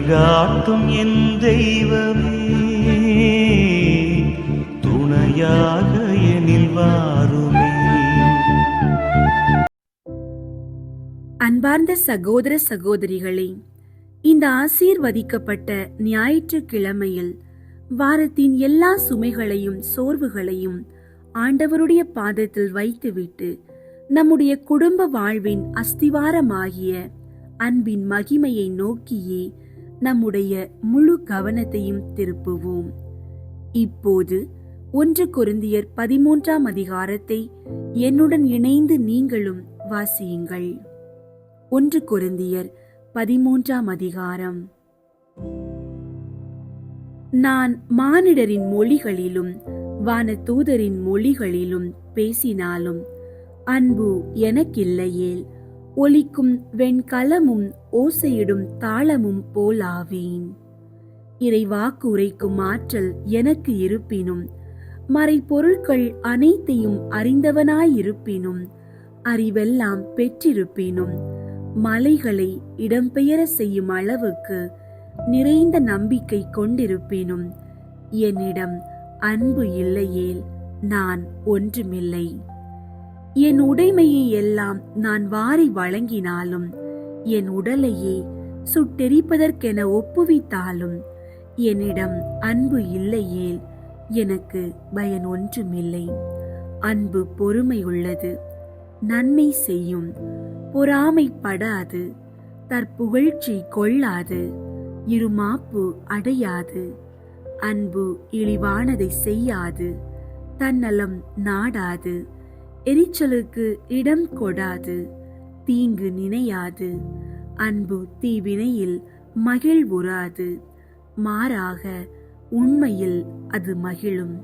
வழிகாட்டும் என் தெய்வமே. துணையாக எனில் வாருமே. அன்பார்ந்த சகோதர சகோதரிகளே இந்த ஆசீர்வதிக்கப்பட்ட ஞாயிற்றுக்கிழமையில் வாரத்தின் எல்லா சுமைகளையும் சோர்வுகளையும் ஆண்டவருடைய பாதத்தில் வைத்துவிட்டு நம்முடைய குடும்ப வாழ்வின் அஸ்திவாரமாகிய அன்பின் மகிமையை நோக்கியே நம்முடைய முழு கவனத்தையும் திருப்புவோம். இப்போது ஒன்று குருந்தியர் பதிமூன்றாம் அதிகாரத்தை என்னுடன் இணைந்து நீங்களும் வாசியுங்கள். ஒன்று குருந்தியர் பதிமூன்றாம் அதிகாரம். நான் மானிடரின் மொழிகளிலும் வானதூதரின் மொழிகளிலும் பேசினாலும் அன்பு எனக்கில்லையேல் ஒலிக்கும் வெண்கலமும் ஓசையிடும் தாளமும் போலாவேன். இறை வாக்கு உரைக்கும் ஆற்றல் எனக்கு இருப்பினும் மறைபொருட்கள் அனைத்தையும் அறிந்தவனாயிருப்பினும் அறிவெல்லாம் பெற்றிருப்பினும் மலைகளை இடம்பெயர செய்யும் அளவுக்கு நிறைந்த நம்பிக்கை கொண்டிருப்பினும் என்னிடம் அன்பு இல்லையேல் நான் ஒன்றுமில்லை. என் உடைமையை எல்லாம் நான் வாரி வழங்கினாலும் என் உடலையே சுட்டெரிப்பதற்கென ஒப்புவித்தாலும் என்னிடம் அன்பு இல்லையேல் எனக்கு பயன் ஒன்றுமில்லை. அன்பு பொறுமை உள்ளது நன்மை செய்யும் பொறாமைப்படாது தற்புகழ்ச்சி கொள்ளாது இருமாப்பு அடையாது. அன்பு இழிவானதை செய்யாது தன்னலம் நாடாது. எரிச்சலுக்கு இடம் கொடாது தீங்கு நினையாது. அன்பு தீவினையில் மகிழ்வுறாது மாறாக உண்மையில் அது மகிழும்.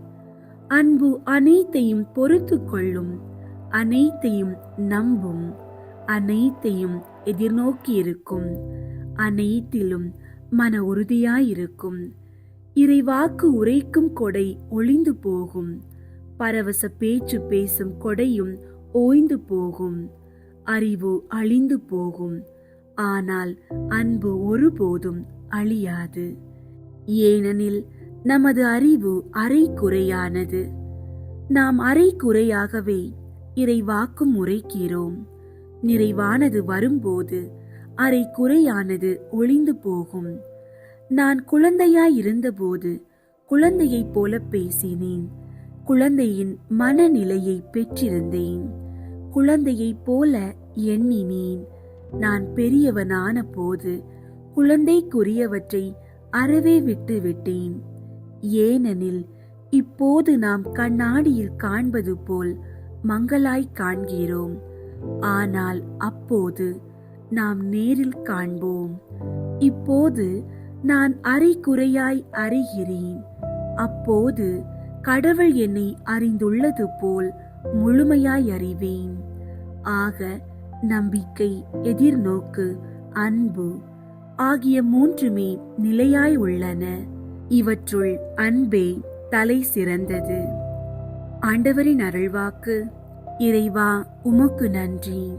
அன்பு அனைத்தையும் பொறுத்து கொள்ளும் அனைத்தையும் நம்பும் அனைத்தையும் எதிர்நோக்கி இருக்கும் அனைத்திலும் மன உறுதியாயிருக்கும். இறைவாக்கு உரைக்கும் கொடை ஒளிந்து போகும். பரவச பேச்சு பேசும் கொடையும் ஓய்ந்து போகும். அறிவு அழிந்து போகும். ஆனால் அன்பு ஒருபோதும் அழியாது. ஏனெனில் நமது அறிவு அரைக்குறையானது. நாம் அரைக்குறையாகவே இறைவாக்கும் முறைக்கிறோம். நிறைவானது வரும்போது அரைக்குறையானது ஒளிந்து போகும். நான் குழந்தையாயிருந்தபோது குழந்தையைப் போல பேசினேன். குழந்தையின் மனநிலையை பெற்றிருந்தேன். குழந்தையைப் போல எண்ணினேன். நான் பெரியவனான போது குழந்தைக்குரியவற்றை அறவே விட்டு விட்டேன் ஏனெனில் இப்போது நாம் கண்ணாடியில் காண்பது போல் மங்களாய் காண்கிறோம். ஆனால் அப்போது நாம் நேரில் காண்போம். இப்போது நான் அரைக்குறையாய் அறிகிறேன். அப்போது கடவுள் என்னை அறிந்துள்ளது போல் முழுமையாய் அறிவேன். ஆக நம்பிக்கை எதிர்நோக்கு அன்பு ஆகிய மூன்றுமே நிலையாய் உள்ளன. இவற்றுள் அன்பே தலை சிறந்தது. ஆண்டவரின் அருள்வாக்கு இறைவா உமக்கு நன்றி.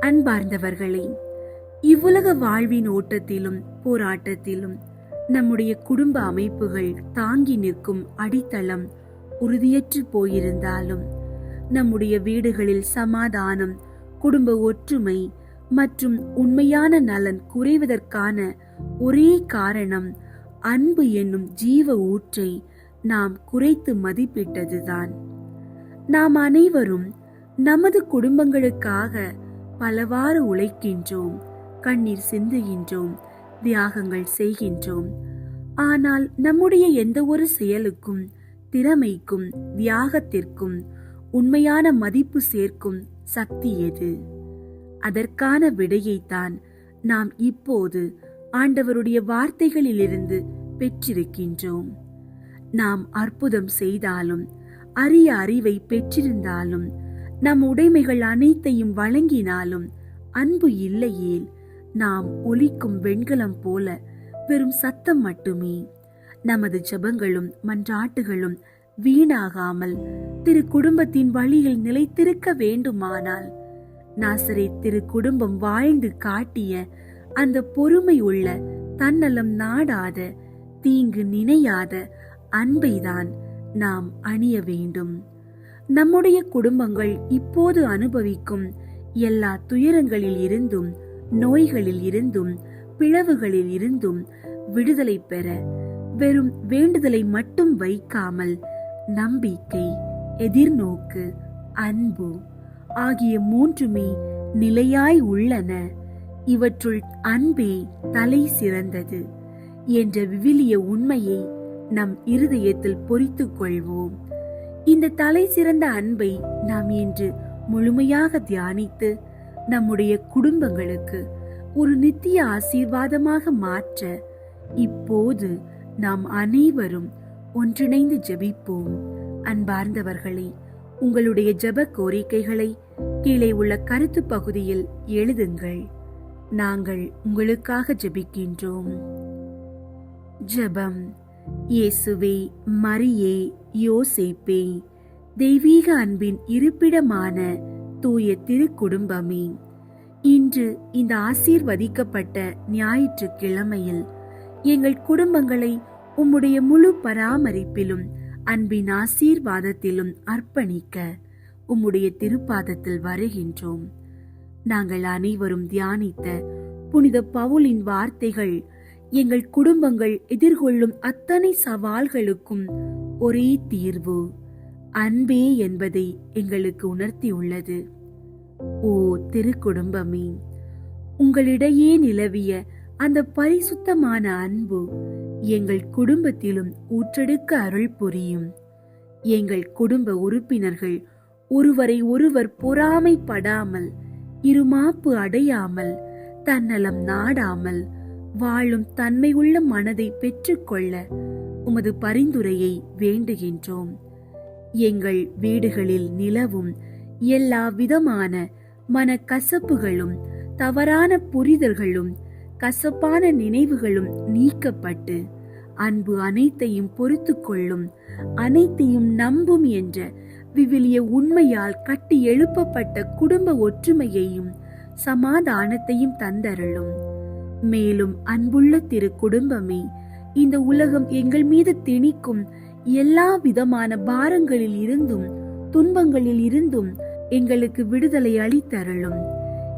அன்பார்ந்தவர்களே இவ்வுலக வாழ்வின் ஓட்டத்திலும் போராட்டத்திலும் நம்முடைய குடும்ப அமைப்புகள் தாங்கி நிற்கும் அடித்தளம் உறுதியற்று போயிருந்தாலும் நம்முடைய வீடுகளில் சமாதானம் குடும்ப ஒற்றுமை மற்றும் உண்மையான நலன் குறைவதற்கான ஒரே காரணம் அன்பு என்னும் ஜீவ ஊற்றை நாம் குறைத்து மதிப்பிட்டதுதான். நாம் அனைவரும் நமது குடும்பங்களுக்காக பலவாறு உழைக்கின்றோம் கண்ணீர் சிந்துகின்றோம் தியாகங்கள் செய்கின்றோம். ஆனால் நம்முடைய எந்த ஒரு செயலுக்கும் திறமைக்கும் தியாகத்திற்கும் உண்மையான மதிப்பு சேர்க்கும் சக்தி எது? அதற்கான விடையைத்தான் நாம் இப்போது ஆண்டவருடைய வார்த்தைகளிலிருந்து பெற்றிருக்கின்றோம். நாம் அற்புதம் செய்தாலும் அரிய அறிவை பெற்றிருந்தாலும் நம் உடைமைகள் அனைத்தையும் வழங்கினாலும் அன்பு இல்லையேல் நாம் ஒலிக்கும் வெண்கலம் போல வெறும் சத்தம் மட்டுமே. நமது ஜெபங்களும் மன்றாட்டுகளும் வீணாகாமல் திரு குடும்பத்தின் வழியில் நிலைத்திருக்க வேண்டுமானால் நாசரே திரு குடும்பம் வாழ்ந்து காட்டிய அந்த பொறுமை உள்ள தன்னலம் நாடாத தீங்கு நினையாத அன்பைதான் நாம் அணிய வேண்டும். நம்முடைய குடும்பங்கள் இப்போது அனுபவிக்கும் எல்லா துயரங்களில் இருந்தும் நோய்களில் இருந்தும் பிளவுகளில் இருந்தும் விடுதலை பெற வெறும் வேண்டுதலை மட்டும் வைக்காமல் நம்பிக்கை எதிர்நோக்கு அன்பு ஆகிய மூன்றுமே நிலையாய் உள்ளன. இவற்றுள் அன்பே தலை சிறந்தது என்ற விவிலிய உண்மையை நம் இருதயத்தில் பொறித்துக் கொள்வோம். இந்த தலை சிறந்த அன்பை நாம் இன்று முழுமையாக தியானித்து நம்முடைய குடும்பங்களுக்கு ஒரு நித்திய ஆசீர்வாதமாக மாற்ற இப்போது நாம் அனைவரும் ஒன்றிணைந்து ஜெபிப்போம். அன்பார்ந்தவர்களே உங்களுடைய ஜெப கோரிக்கைகளை கீழே உள்ள கருத்து பகுதியில் எழுதுங்கள். நாங்கள் உங்களுக்காக ஜெபிக்கின்றோம். ஜெபம். இயேசுவே மரியே யோசேப்பே தெய்வீக அன்பின் இருப்பிடமான தூய திருக்குடும்பமே இன்று இந்த ஆசீர்வதிக்கப்பட்ட ஞாயிற்றுக்கிழமையில் எங்கள் குடும்பங்களை உம்முடைய முழு பராமரிப்பிலும் அன்பின் ஆசீர்வாதத்திலும் அர்ப்பணிக்க உம்முடைய திருப்பாதத்தில் வருகின்றோம். நாங்கள் அனைவரும் தியானித்த புனித பவுலின் வார்த்தைகள் எங்கள் குடும்பங்கள் எதிர்கொள்ளும் அத்தனை சவால்களுக்கும் ஒரே தீர்வு. அன்பே என்பதை எங்களுக்கு உணர்த்தியுள்ளது. ஓ திருக்குடும்பமே உங்களிடையே நிலவிய அந்த பரிசுத்தமான அன்பு எங்கள் குடும்பத்திலும் ஊற்றெடுக்க அருள் புரியும். எங்கள் குடும்ப உறுப்பினர்கள் ஒருவரை ஒருவர் பொறாமைப்படாமல் இருமாப்பு அடையாமல் தன்னலம் நாடாமல் வாழும் தன்மை உள்ள மனதை பெற்றுக்கொள்ள உமது பரிந்துரையை வேண்டுகின்றோம். எங்கள் வீடுகளில் நிலவும் எல்லா விதமான மனக்கசப்புகளும் தவறான புரிதல்களும் கசப்பான நினைவுகளும் நீக்கப்பட்டு அன்பு அனைத்தையும் பொறுத்து கொள்ளும் அனைத்தையும் நம்பும் என்ற விவிலிய உண்மையால் கட்டி எழுப்பப்பட்ட குடும்ப ஒற்றுமையையும் சமாதானத்தையும் தந்தருளும். மேலும் அன்புள்ள திரு குடும்பமே இந்த உலகம் எங்கள் மீது திணிக்கும் எல்லா விதமான பாரங்களில் இருந்தும் துன்பங்களில் இருந்தும் எங்களுக்கு விடுதலை அளித்தருளும்.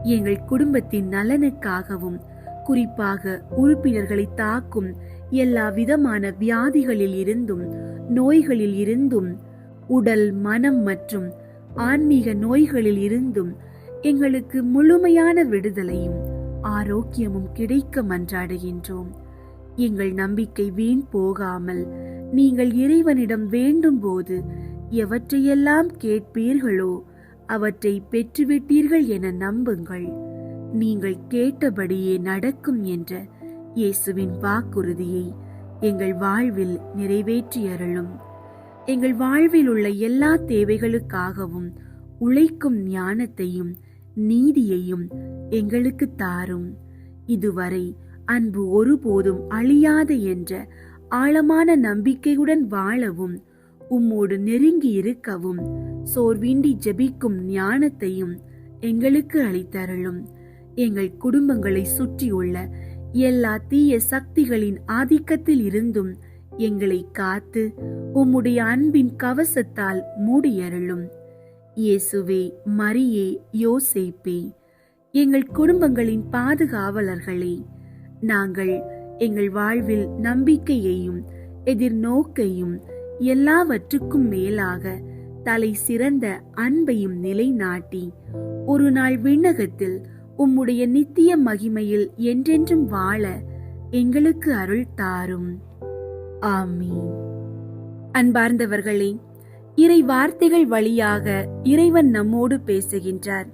எங்கள் குடும்பத்தின் நலனுக்காகவும் குறிப்பாக உறுப்பினர்களை தாக்கும் எல்லா விதமான வியாதிகளில் இருந்தும் நோய்களில் இருந்தும் உடல் மனம் மற்றும் ஆன்மீக நோய்களில் இருந்தும் எங்களுக்கு முழுமையான விடுதலையும் ஆரோக்கியமும் கிடைக்க மன்றாடுகின்றோம் எங்கள் நம்பிக்கை வீண் போகாமல் நீங்கள் இறைவனிடம் வேண்டும் போது எவற்றையெல்லாம் கேட்பீர்களோ அவற்றை பெற்றுவிட்டீர்கள் என நம்புங்கள். நீங்கள் கேட்டபடியே நடக்கும் என்ற இயேசுவின் வாக்குறுதியை எங்கள் வாழ்வில் நிறைவேற்றி அருளும் எங்கள் வாழ்வில் உள்ள எல்லா தேவைகளுக்காகவும் உழைக்கும் ஞானத்தையும் நீதியையும் எங்களுக்கு தாரும். இதுவரை அன்பு ஒருபோதும் அழியாது என்ற ஆழமான நம்பிக்கையுடன் வாழவும் உம்மோடு நெருங்கி இருக்கவும் சோர்வின்றி ஜெபிக்கும் ஞானத்தையும் எங்களுக்கு அளித்தருளும். எங்கள் குடும்பங்களை சுற்றியுள்ள எல்லா தீய சக்திகளின் ஆதிக்கத்தில் இருந்தும் எங்களை காத்து உம்முடைய அன்பின் கவசத்தால் மூடியருளும். இயேசுவே மரியே யோசேப்பே எங்கள் குடும்பங்களின் பாதுகாவலர்களே நாங்கள் எங்கள் வாழ்வில் நம்பிக்கையையும் எதிர்நோக்கையும் எல்லாவற்றுக்கும் மேலாக தலை சிறந்த அன்பையும் நிலைநாட்டி ஒரு நாள் விண்ணகத்தில் உம்முடைய நித்திய மகிமையில் என்றென்றும் வாழ எங்களுக்கு அருள் தாரும். ஆமீன். அன்பார்ந்தவர்களே இறை வார்த்தைகள் வழியாக இறைவன் நம்மோடு பேசுகின்றார்.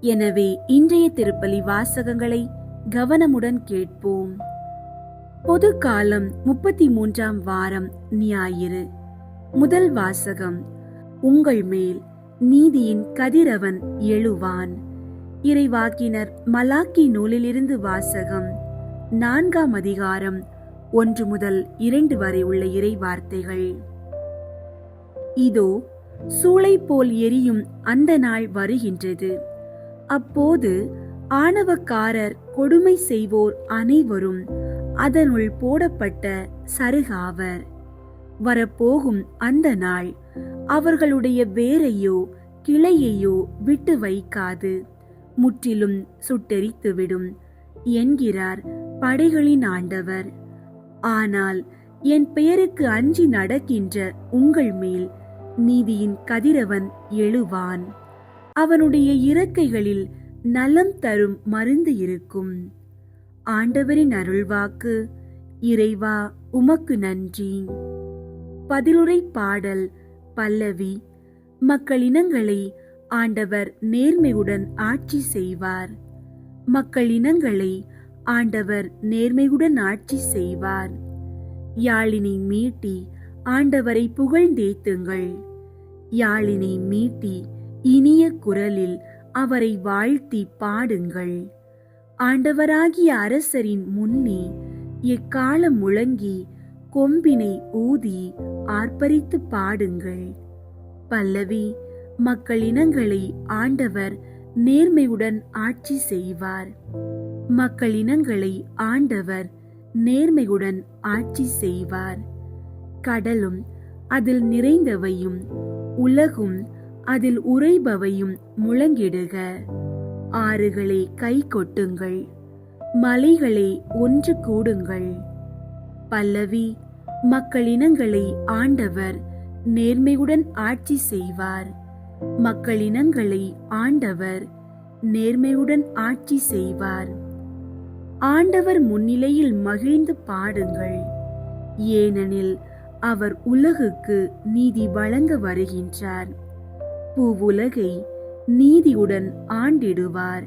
எனவே இன்றைய திருப்பலி வாசகங்களை கவனமுடன் கேட்போம். பொது காலம் முப்பத்தி மூன்றாம் வாரம் ஞாயிறு. முதல் வாசகம் உங்கள் மேல் நீதியின் கதிரவன் எழுவான். இறைவாக்கினர் மலாக்கி நூலிலிருந்து வாசகம் நான்காம் அதிகாரம் ஒன்று முதல் இரண்டு வரை உள்ள இறை வார்த்தைகள் இதோ சூளை போல் எரியும் அந்த நாள் வருகின்றது. அப்போது ஆணவக்காரர் கொடுமை செய்வோர் அனைவரும் அதனுள் போடப்பட்ட சருகாவர். வரப்போகும் அந்த நாள் அவர்களுடைய வேரையோ கிளையையோ விட்டு வைக்காது. முற்றிலும் சுட்டெரித்துவிடும் என்கிறார் படைகளின் ஆண்டவர். ஆனால் என் பெயருக்கு அஞ்சி நடக்கின்ற உங்கள் மேல் நீதியின் கதிரவன் எழுவான். அவனுடைய இறக்கைகளில் நலம் தரும் மருந்து இருக்கும். ஆண்டவரின் அருள்வாக்கு இறைவா உமக்கு நன்றி. பதிலுரை பாடல் பல்லவி மக்களினங்களை ஆண்டவர் நேர்மையுடன் ஆட்சி செய்வார். மக்கள் இனங்களை ஆண்டவர் நேர்மையுடன் ஆட்சி செய்வார். யாழினை மீட்டி ஆண்டவரை புகழ்ந்தேத்துங்கள். யாழினை மீட்டி இனிய குரலில் அவரை வாழ்த்தி பாடுங்கள். ஆண்டவராகிய அரசரின் முன்னே எக்காலம் முழங்கி கொம்பினை ஊதி ஆர்ப்பரித்து பாடுங்கள். பல்லவி மக்கள் இனங்களை ஆண்டவர் நேர்மையுடன் ஆட்சி செய்வார். மக்கள் இனங்களை ஆண்டவர் நேர்மையுடன் ஆட்சி செய்வார். கடலும் அதில் நிறைந்தவையும் உலகும் அதில் உறைபவையும் முழங்கிடுக. ஆறுகளை கை கொட்டுங்கள். மலைகளை ஒன்று கூடுங்கள். பல்லவி மக்கள் இனங்களை ஆண்டவர் நேர்மையுடன் ஆட்சி செய்வார். மக்களினங்களை ஆண்டவர் நேர்மையுடன் ஆட்சி செய்வார். ஆண்டவர் முன்னிலையில் மகிழ்ந்து பாடுங்கள். ஏனெனில் அவர் உலகுக்கு நீதி வழங்க வருகின்றார். பூவுலகை நீதியுடன் ஆண்டிடுவார்.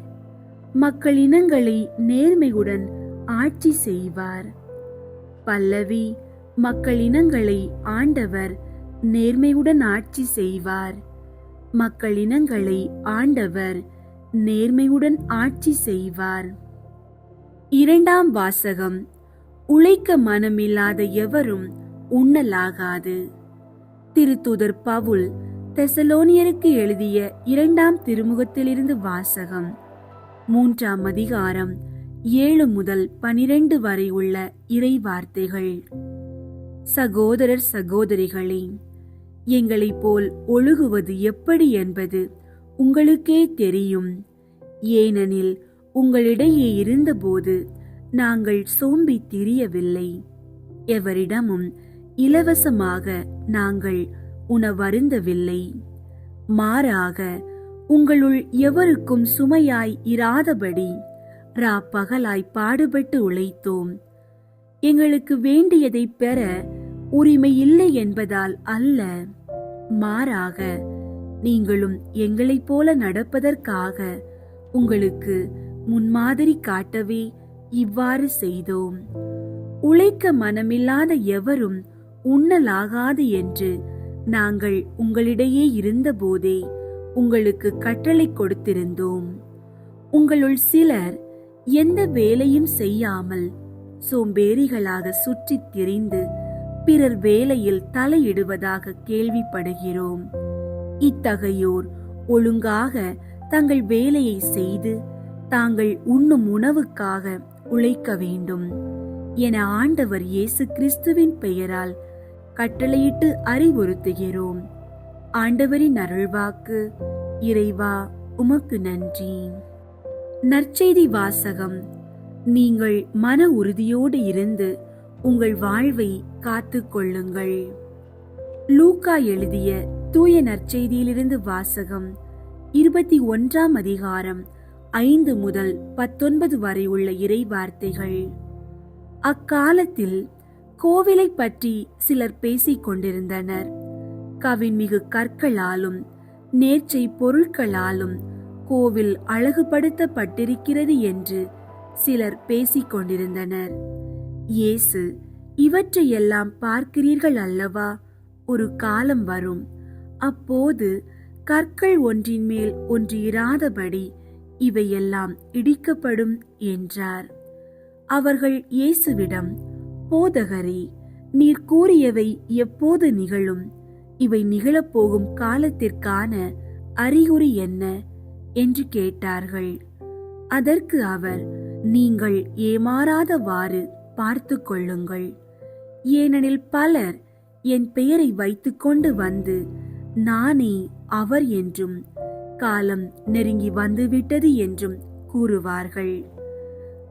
மக்களினங்களை நேர்மையுடன் ஆட்சி செய்வார். பல்லவி மக்களினங்களை ஆண்டவர் நேர்மையுடன் ஆட்சி செய்வார். மக்கள் இனங்களை ஆண்டவர் நேர்மையுடன் ஆட்சி செய்வார். இரண்டாம் வாசகம் உழைக்க மனமில்லாத எவரும் உண்ணலாகாது. திருத்துதர் பவுல் தெசலோனியருக்கு எழுதிய இரண்டாம் திருமுகத்திலிருந்து வாசகம் மூன்றாம் அதிகாரம் ஏழு முதல் பனிரெண்டு வரை உள்ள இறை வார்த்தைகள் சகோதரர் சகோதரிகளே எங்களைப் போல் ஒழுகுவது எப்படி என்பது உங்களுக்கே தெரியும். ஏனெனில் உங்களிடையே இருந்தபோது நாங்கள் சோம்பி திரியவில்லை. எவரிடமும் இலவசமாக நாங்கள் உணவருந்தவில்லை. மாறாக உங்களுள் எவருக்கும் சுமையாய் இராதபடி ரா பகலாய் பாடுபட்டு உழைத்தோம். எங்களுக்கு வேண்டியதை பெற உரிமை இல்லை என்பதால் அல்ல. மாறாக நீங்களும் எங்களைப் போல நடப்பதற்காக உங்களுக்கு முன்மாதிரி காட்டவே இவ்வாறு செய்தோம். உழைக்க மனமில்லாத எவரும் உண்ணலாகாது என்று நாங்கள் உங்களிடையே இருந்தபோதே உங்களுக்கு கட்டளை கொடுத்திருந்தோம். உங்களுள் சிலர் எந்த வேலையும் செய்யாமல் சோம்பேறிகளாக சுற்றித் திரிந்து பிறர் வேலையில் தலையிடுவதாக கேள்விப்படுகிறோம். இத்தகையோர் ஒழுங்காக தங்கள் வேலையை செய்து தாங்கள் உண்ணும் உணவுக்காக உழைக்க வேண்டும். என ஆண்டவர் இயேசு கிறிஸ்துவின் பெயரால் கட்டளையிட்டு அறிவுறுத்துகிறோம். ஆண்டவரின் அருள்வாக்கு இறைவா உமக்கு நன்றி. நற்செய்தி வாசகம். நீங்கள் மன உறுதியோடு இருந்து உங்கள் வாழ்வை காத்துக் கொள்ளுங்கள். லூக்கா எழுதிய தூய நற்செய்தியிலிருந்து வாசகம் இருபத்தி ஒன்றாம் அதிகாரம் ஐந்து முதல் பத்தொன்பது வரை உள்ள இறை வார்த்தைகள் அக்காலத்தில் கோவிலை பற்றி சிலர் பேசிக் கொண்டிருந்தனர். கவின்மிகு கற்களாலும் நேர்ச்சை பொருட்களாலும் கோவில் அழகுபடுத்தப்பட்டிருக்கிறது என்று சிலர் பேசிக் கொண்டிருந்தனர். இயேசு இவற்றையெல்லாம் பார்க்கிறீர்கள் அல்லவா? ஒரு காலம் வரும். அப்போது கற்கள் ஒன்றின் மேல் ஒன்று இராதபடி இவையெல்லாம் இடிக்கப்படும் என்றார். அவர்கள் இயேசுவிடம் போதகரே நீர் கூறியவை எப்போது நிகழும்? இவை நிகழப்போகும் காலத்திற்கான அறிகுறி என்ன? என்று கேட்டார்கள். அதற்கு அவர் நீங்கள் ஏமாறாதவாறு பார்த்து கொள்ளுங்கள் ஏனெனில் பலர் என் பெயரை வைத்துக்கொண்டு வந்து நானே அவர் என்றும் காலம் நெருங்கி வந்துவிட்டது என்றும் கூறுவார்கள்.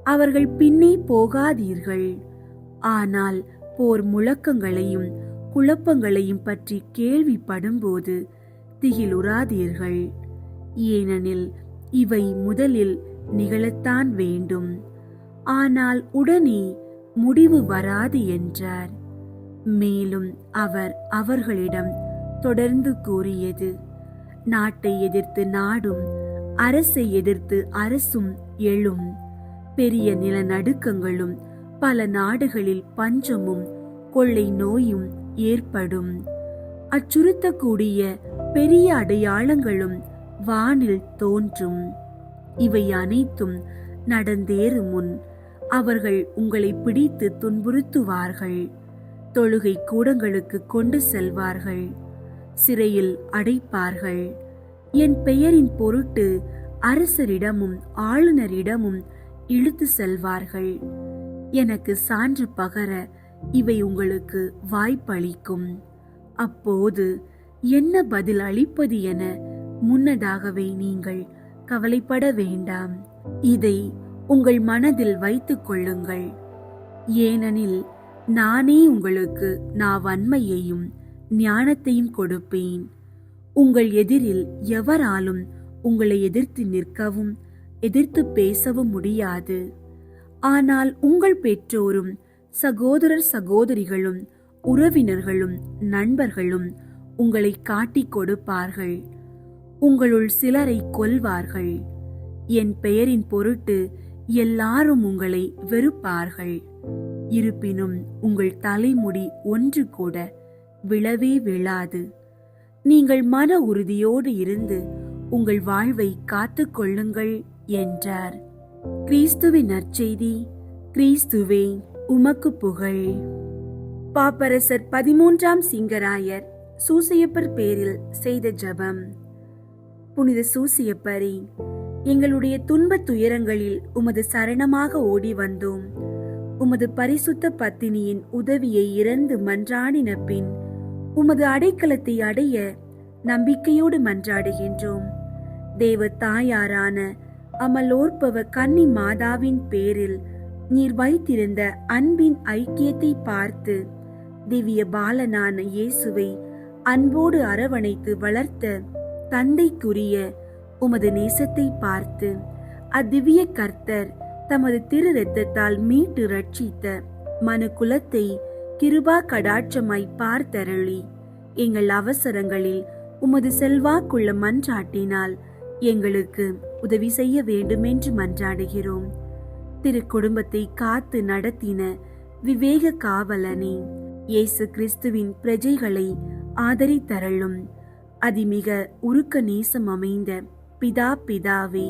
அவர்கள் பின்னே போகாதீர்கள். ஆனால் போர் முழக்கங்களையும் குழப்பங்களையும் பற்றி கேள்விப்படும்போது திகிலுறாதீர்கள். ஏனெனில் இவை முதலில் நிகழத்தான் வேண்டும். ஆனால் உடனே முடிவு வராது என்றார். மேலும் அவர் அவர்களிடம் தொடர்ந்து கூறியது நாட்டை எதிர்த்து நாடும் அரசை எதிர்த்து அரசும் எழும். பெரிய நிலநடுக்கங்களும் பல நாடுகளில் பஞ்சமும் கொள்ளை நோயும் ஏற்படும். அச்சுறுத்தக்கூடிய பெரிய அடையாளங்களும் வானில் தோன்றும். இவை அனைத்தும் நடந்தேறு முன் அவர்கள் உங்களை பிடித்து துன்புறுத்துவார்கள். தொழுகை கூடங்களுக்கு கொண்டு செல்வார்கள். சிறையில் அடைப்பார்கள். என் பெயரின் பொருட்டு அரசரிடமும் ஆளுநரிடமும் இழுத்து செல்வார்கள். எனக்கு சான்று பகர இவை உங்களுக்கு வாய்ப்பளிக்கும். அப்போது என்ன பதில் அளிப்பது என முன்னதாகவே நீங்கள் கவலைப்பட வேண்டாம். இதை உங்கள் மனதில் வைத்துக் கொள்ளுங்கள். ஏனெனில் நானே உங்களுக்கு நாவன்மையையும் ஞானத்தையும் கொடுப்பேன். உங்கள் எதிரில் எவராலும் உங்களை எதிர்த்து நிற்கவும் எதிர்த்து பேசவும் முடியாது. ஆனால் உங்கள் பெற்றோரும் சகோதரர் சகோதரிகளும் உறவினர்களும் நண்பர்களும் உங்களை காட்டிக் கொடுப்பார்கள். உங்களுள் சிலரை கொல்வார்கள். என் பெயரின் பொருட்டு எல்லாரும் உங்களை வெறுப்பார்கள். இருப்பினும் உங்கள் தலைமுடி ஒன்று கூட விழவே விழாது. நீங்கள் மன உறுதியோடு இருந்து உங்கள் வாழ்வை காத்து கொள்ளுங்கள் என்றார். கிறிஸ்துவின் நற்செய்தி கிறிஸ்துவே உமக்கு புகழ். பாப்பரசர் பதிமூன்றாம் சிங்கராயர் சூசையப்பர் பேரில் செய்த ஜபம். புனித சூசியப்பரே எங்களுடைய துன்பத் துயரங்களில் உமது சரணமாக ஓடி வந்தோம் உமது பரிசுத்த பத்தினியின் உதவியை இறந்து மன்றாடின பின் உமது அடைக்கலத்தை அடைய நம்பிக்கையோடு மன்றாடுகின்றோம். தேவ தாயாரான அமலோற்பவ கன்னி மாதாவின் பேரில் நீர் வைத்திருந்த அன்பின் ஐக்கியத்தை பார்த்து திவ்ய பாலனான இயேசுவை அன்போடு அரவணைத்து வளர்த்த தந்தைக்குரிய உமது நேசத்தை பார்த்து அத்திவ்ய கர்த்தர் தமது திரு ரத்தத்தால் மீட்டு ரட்சித்த மனு குலத்தை கிருபா கடாட்சமாய் பார்த்தருளி. எங்கள் அவசரங்களில் உமது செல்வாக்குள்ள மன்றாட்டினால் எங்களுக்கு உதவி செய்ய வேண்டுமென்று மன்றாடுகிறோம். திரு குடும்பத்தை காத்து நடத்தின விவேக காவலனே இயேசு கிறிஸ்துவின் பிரஜைகளை ஆதரித்தருளும். அதிமிக உருக்க நேசம் அமைந்த பிதா பிதாவே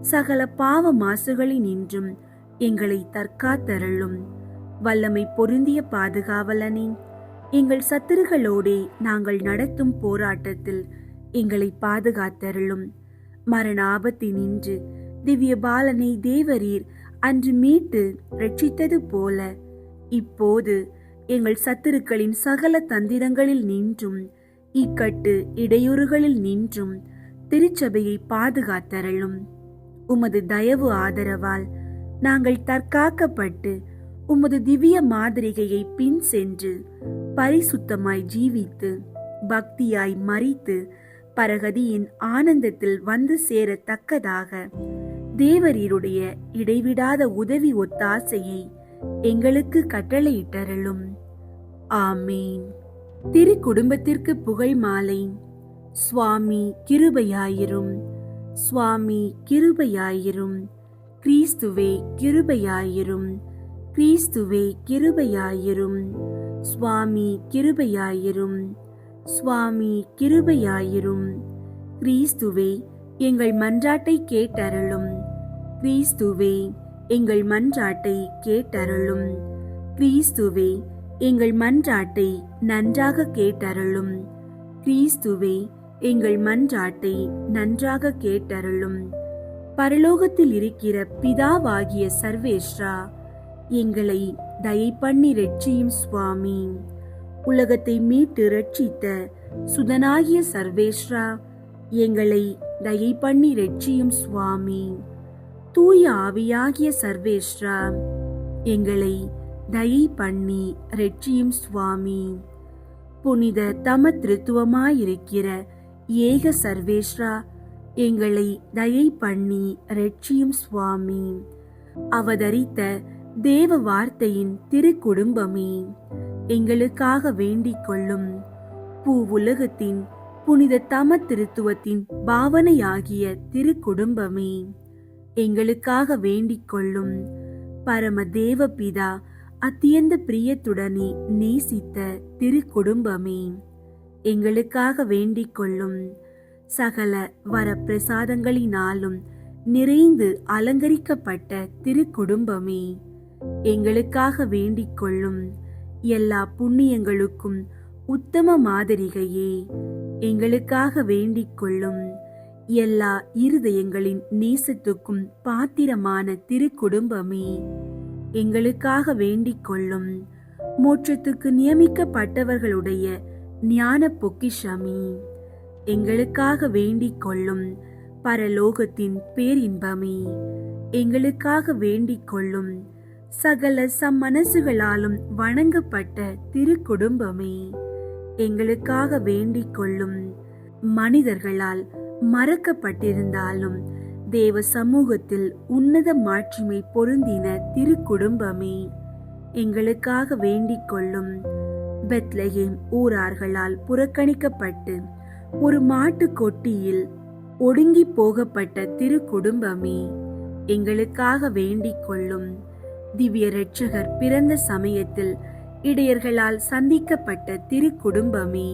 சகல பாவ மாசுகளினின்றும் எங்களை தற்காத்தருளும். வல்லமை பொருந்திய பாதுகாவலனே எங்கள் சத்துருகளோடே நாங்கள் நடத்தும் போராட்டத்தில் எங்களை பாதுகாத்தருளும். மரண ஆபத்தினின்று திவ்ய பாலனை தேவரீர் அன்று மீட்டு ரட்சித்தது போல இப்போது எங்கள் சத்துருக்களின் சகல தந்திரங்களில் நின்றும் இக்கட்டு இடையூறுகளில் நின்றும் திருச்சபையை பாதுகாத்தரளும். உமது தயவு ஆதரவால் நாங்கள் தற்காக்கப்பட்டு உமது திவ்ய மாதிரிகையை பின் சென்று பரிசுத்தமாய் ஜீவித்து பக்தியாய் மறித்து பரகதியின் ஆனந்தத்தில் வந்து சேரத்தக்கதாக தேவரீருடைய இடைவிடாத உதவி ஒத்தாசையை எங்களுக்கு கட்டளையிட்டருளும். ஆமீன். திரு குடும்பத்திற்கு புகழ் மாலை. சுவாமி கிருபையாயிரும். சுவாமி கிருபையாயிரும். கிறிஸ்துவே கிருபையாயிரும். கிறிஸ்துவே கிருபையாயிரும். சுவாமி கிருபையாயிரும். சுவாமி கிருபையாயிரும். கிறிஸ்துவே எங்கள் மன்றாட்டை கேட்டருளும். கிறிஸ்துவே எங்கள் மன்றாட்டை கேட்டருளும். கிறிஸ்துவே எங்கள் மன்றாட்டை நன்றாக கேட்டருளும். கிறிஸ்துவே எங்கள் மன்றாட்டை நன்றாக கேட்டருளும். பரலோகத்தில் இருக்கிற பிதாவாகிய சர்வேஸ்ரா எங்களை தயை பண்ணி ரட்சியும் சுவாமி உலகத்தை மீட்டு ரட்சித்த சுதனாகிய சர்வேஸ்ரா எங்களை தயை பண்ணி ரட்சியும் சுவாமி தூய ஆவியாகிய சர்வேஸ்ரா எங்களை தயை பண்ணி ரட்சியும் சுவாமி. புனித தம திருத்துவமாயிருக்கிற ஏக சர்வேஸ்ரா எங்களை தயை பண்ணி ரட்சியும் சுவாமி. அவதரித்த தேவ வார்த்தையின் திருக்குடும்பமே எங்களுக்காக வேண்டிக் கொள்ளும் பூ உலகத்தின் புனித தம திருத்துவத்தின் பாவனையாகிய திருக்குடும்பமே எங்களுக்காக வேண்டிக் கொள்ளும் பரம தேவபிதா அத்தியந்த பிரியத்துடனே நேசித்த திருக்குடும்பமே. எங்களுக்காக வேண்டிக் கொள்ளும் சகல வரப்பிரசாதங்களினாலும் நிறைந்து அலங்கரிக்கப்பட்ட திருக்குடும்பமே. எங்களுக்காக வேண்டிக் கொள்ளும் எல்லா புண்ணியங்களுக்கும் உத்தம மாதிரிகையே. எங்களுக்காக வேண்டிக் கொள்ளும் எல்லா இருதயங்களின் நேசத்துக்கும் பாத்திரமான திருக்குடும்பமே. எங்களுக்காக வேண்டிக் கொள்ளும் மோட்சத்துக்கு நியமிக்கப்பட்டவர்களுடைய ஞான பொக்கிஷமே எங்களுக்காக வேண்டிக் கொள்ளும் பரலோகத்தின் பேரின்பமே. எங்களுக்காக வேண்டிக் கொள்ளும் சகல சம்மனசுகளாலும் வணங்கப்பட்ட திருக்குடும்பமே. எங்களுக்காக வேண்டிக் கொள்ளும் மனிதர்களால் மறக்கப்பட்டிருந்தாலும் தேவ சமூகத்தில் உன்னத மாட்சிமை பொருந்தின திருக்குடும்பமே. எங்களுக்காக வேண்டிக் கொள்ளும் பெத்லகேம் ஊரார்களால் புறக்கணிக்கப்பட்டு ஒரு மாட்டு கொட்டியில் ஒடுங்கி போகப்பட்ட திருக்குடும்பமே எங்களுக்காக வேண்டிக் கொள்ளும் திவ்ய ரட்சகர் பிறந்த சமயத்தில் இடையர்களால் சந்திக்கப்பட்ட திருக்குடும்பமே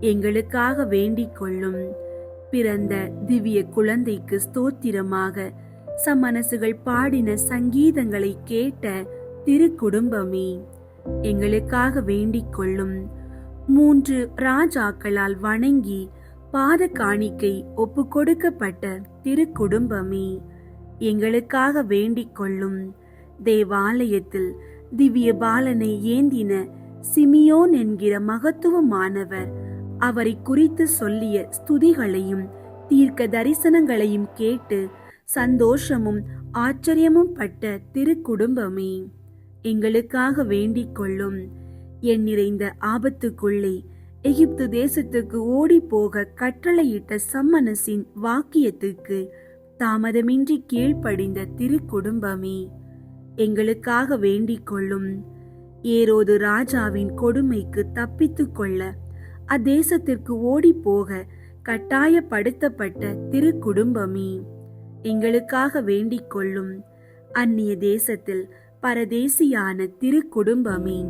எங்களுக்காக வேண்டிக் கொள்ளும். பிறந்த திவ்ய குழந்தைக்கு ஸ்தோத்திரமாக சமனசுகள் பாடின சங்கீதங்களை கேட்ட திருக்குடும்பமே. எங்களுக்காக வேண்டிக் கொள்ளும் மூன்று ராஜாக்களால் வணங்கி பாத காணிக்கை ஒப்பு கொடுக்கப்பட்ட திருக்குடும்பமே. எங்களுக்காக வேண்டிக் கொள்ளும் தேவாலயத்தில் திவ்ய பாலனை ஏந்தின சிமியோன் என்கிற மகத்துவமானவர் அவரை குறித்து சொல்லிய ஸ்துதிகளையும் தீர்க்க தரிசனங்களையும் கேட்டு சந்தோஷமும் ஆச்சரியமும் பட்ட திருக்குடும்பமே. எங்களுக்காக வேண்டிக் கொள்ளும். என் நிறைந்த ஆபத்துக்குள்ளே எகிப்து தேசத்துக்கு ஓடி போக கட்டளையிட்ட சம்மனசின் வாக்கியத்துக்கு தாமதமின்றி கீழ்ப்படிந்த திருக்குடும்பமே. எங்களுக்காக வேண்டிக் கொள்ளும். ஏரோது ராஜாவின் கொடுமைக்கு தப்பித்துக் கொள்ள அத்தேசத்திற்கு ஓடி போக கட்டாயப்படுத்தப்பட்ட திருக்குடும்பமே. எங்களுக்காக வேண்டிக் கொள்ளும். அந்நிய தேசத்தில் பரதேசியான திருக்குடும்பமே.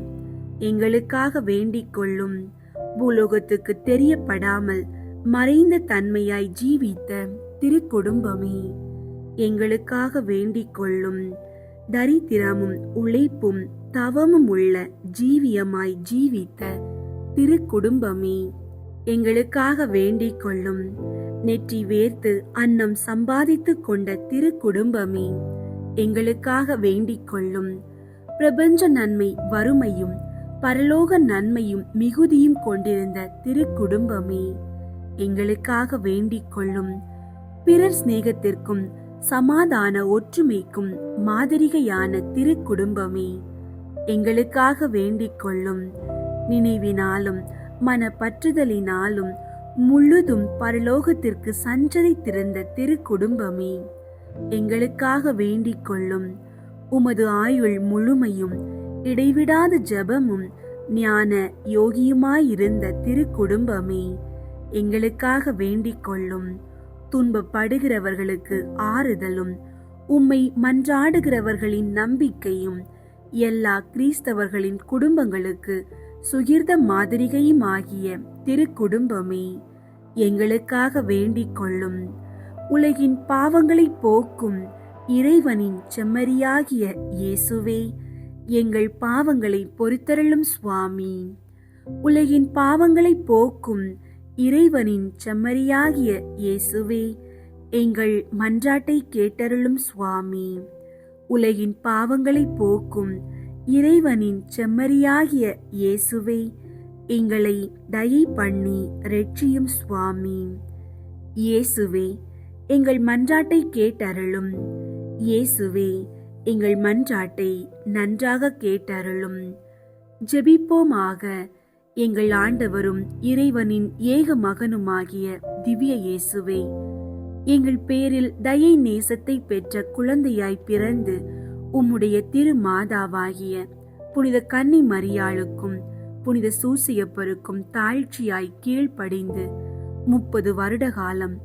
எங்களுக்காக வேண்டிக் கொள்ளும் பூலோகத்துக்கு தெரியப்படாமல் மறைந்த தன்மையாய் ஜீவித்த திருக்குடும்பமே. எங்களுக்காக வேண்டிக் கொள்ளும் தரித்திரமும் உழைப்பும் தவமும் உள்ள ஜீவியமாய் ஜீவித்த திருக்குடும்பமே. எங்களுக்காக வேண்டிக் கொள்ளும் நெற்றி வேர்த்து அன்னம் சம்பாதித்துக் கொண்ட திருக்குடும்பமே. எங்களுக்காக வேண்டிக் கொள்ளும் பிரபஞ்ச நன்மை வறுமையும் பரலோக நன்மையும் மிகுதியும் கொண்டிருந்த திருக்குடும்பமே எங்களுக்காக வேண்டிக் கொள்ளும் பிறர் சிநேகத்திற்கும் சமாதான ஒற்றுமைக்கும் மாதிரிகையான திருக்குடும்பமே எங்களுக்காக வேண்டிக் கொள்ளும் நினைவினாலும் மனப்பற்றுதலினாலும் முழுதும் பரலோகத்திற்கு சஞ்சரித்திருந்த திருக்குடும்பமே. எங்களுக்காக வேண்டிக் கொள்ளும். உமது ஆயுள் முழுமையும் இடைவிடாத ஜெபமும் ஞான யோகியுமாயிருந்த திருக்குடும்பமே எங்களுக்காக வேண்டிக் கொள்ளும். துன்பப்படுகிறவர்களுக்கு ஆறுதலும் உம்மை மன்றாடுகிறவர்களின் நம்பிக்கையும் எல்லா கிறிஸ்தவர்களின் குடும்பங்களுக்கு சுகிர்த மாதிரிகையுமாகிய திருக்குடும்பமே எங்களுக்காக வேண்டிக் கொள்ளும். உலகின் பாவங்களை போக்கும் இறைவனின் செம்மறியாகிய இயேசுவே எங்கள் பாவங்களை பொறுத்தருளும் சுவாமி. உலகின் பாவங்களை போக்கும் இறைவனின் செம்மறியாகிய இயேசுவே எங்கள் மன்றாட்டை கேட்டருளும் சுவாமி. உலகின் பாவங்களை போக்கும் இறைவனின் செம்மறியாகிய இயேசுவே எங்களை தயை பண்ணி ரட்சியும் சுவாமி. இயேசுவே எங்கள் மன்றாட்டை கேட்டருளும். இயேசுவே எங்கள் மன்றாட்டை நன்றாக கேட்டருளும். ஜெபிப்போமாக எங்கள் ஆண்டவரும் இறைவனின் ஏக மகனுமாகிய திவ்ய இயேசுவே எங்கள் பேரில் தயை நேசத்தை பெற்ற குழந்தையாய் பிறந்து உம்முடைய திரு மாதாவாகிய புனித கன்னி மரியாளுக்கும் புனித சூசியப்பருக்கும் தாழ்ச்சியாய் கீழ்ப்படிந்து முப்பது வருட காலம்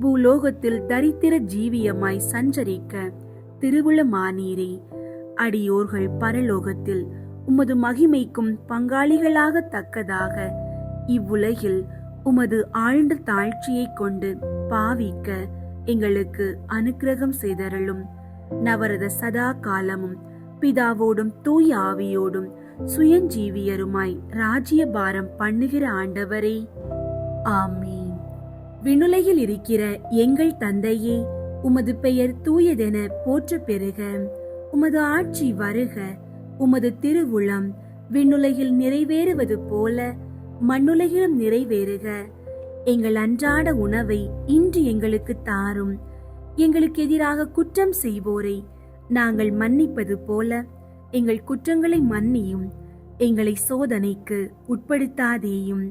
பூலோகத்தில் தரித்திர ஜீவியமாய் சஞ்சரிக்க திருவுளமானீரே. அடியோர்கள் பரலோகத்தில் உமது மகிமைக்கும் பங்காளிகளாக தக்கதாக இவ்வுலகில் உமது ஆழ்ந்த தாழ்ச்சியைக் கொண்டு பாவிக்க எங்களுக்கு அனுக்கிரகம் செய்தருளும். நவரத சதா காலமும் பிதாவோடும் தூய் ஆவியோடும் சுயஞ்சீவியருமாய் ராஜ்யபாரம் பண்ணுகிற ஆண்டவரே. ஆமே விண்ணுலையில் இருக்கிற எங்கள் தந்தையே உமது பெயர் தூயதென போற்ற பெறுக. உமது ஆட்சி வருக. உமது திருவுளம் விண்ணுலகில் நிறைவேறுவது போல மண்ணுலகிலும் நிறைவேறுக. எங்கள் அன்றாட உணவை இன்று எங்களுக்கு தாரும். எங்களுக்கு எதிராக குற்றம் செய்வோரை நாங்கள் மன்னிப்பது போல எங்கள் குற்றங்களை மன்னியும். எங்களை சோதனைக்கு உட்படுத்தாதேயும்.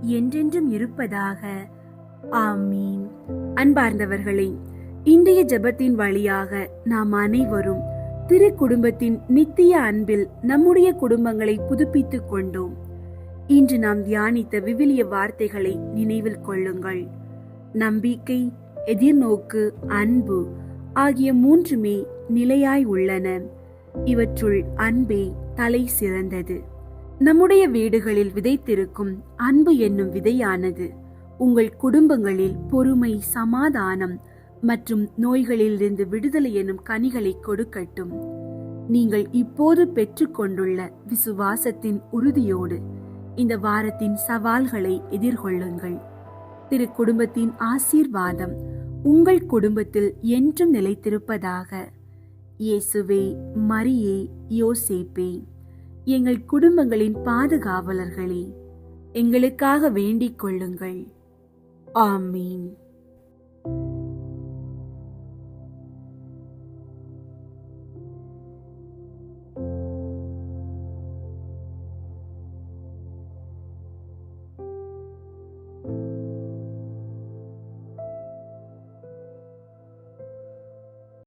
என்றென்றும் இருப்பதாக. ஆமீன். அன்பார்ந்தவர்களே இன்றைய ஜெபத்தின் வழியாக நாம் அனைவரும் திரு குடும்பத்தின் நித்திய அன்பில் நம்முடைய குடும்பங்களை புதுப்பித்துக் கொண்டோம். இன்று நாம் தியானித்த விவிலிய வார்த்தைகளை நினைவில் கொள்ளுங்கள். நம்பிக்கை எதிர்நோக்கு அன்பு ஆகிய மூன்றுமே நிலையாய் உள்ளன. இவற்றுள் அன்பே தலை சிறந்தது. நம்முடைய வீடுகளில் விதைத்திருக்கும் அன்பு என்னும் விதையானது உங்கள் குடும்பங்களில் பொறுமை சமாதானம் மற்றும் நோய்களிலிருந்து விடுதலை எனும் கனிகளை கொடுக்கட்டும். நீங்கள் இப்போது பெற்றுக்கொண்டுள்ள விசுவாசத்தின் உறுதியோடு இந்த வாரத்தின் சவால்களை எதிர்கொள்ளுங்கள். திரு குடும்பத்தின் ஆசீர்வாதம் உங்கள் குடும்பத்தில் என்றும் நிலைத்திருப்பதாக இயேசுவே மரியே யோசேப்பே. எங்கள் குடும்பங்களின் பாதுகாவலர்களே எங்களுக்காக வேண்டிக் கொள்ளுங்கள். ஆமீன்.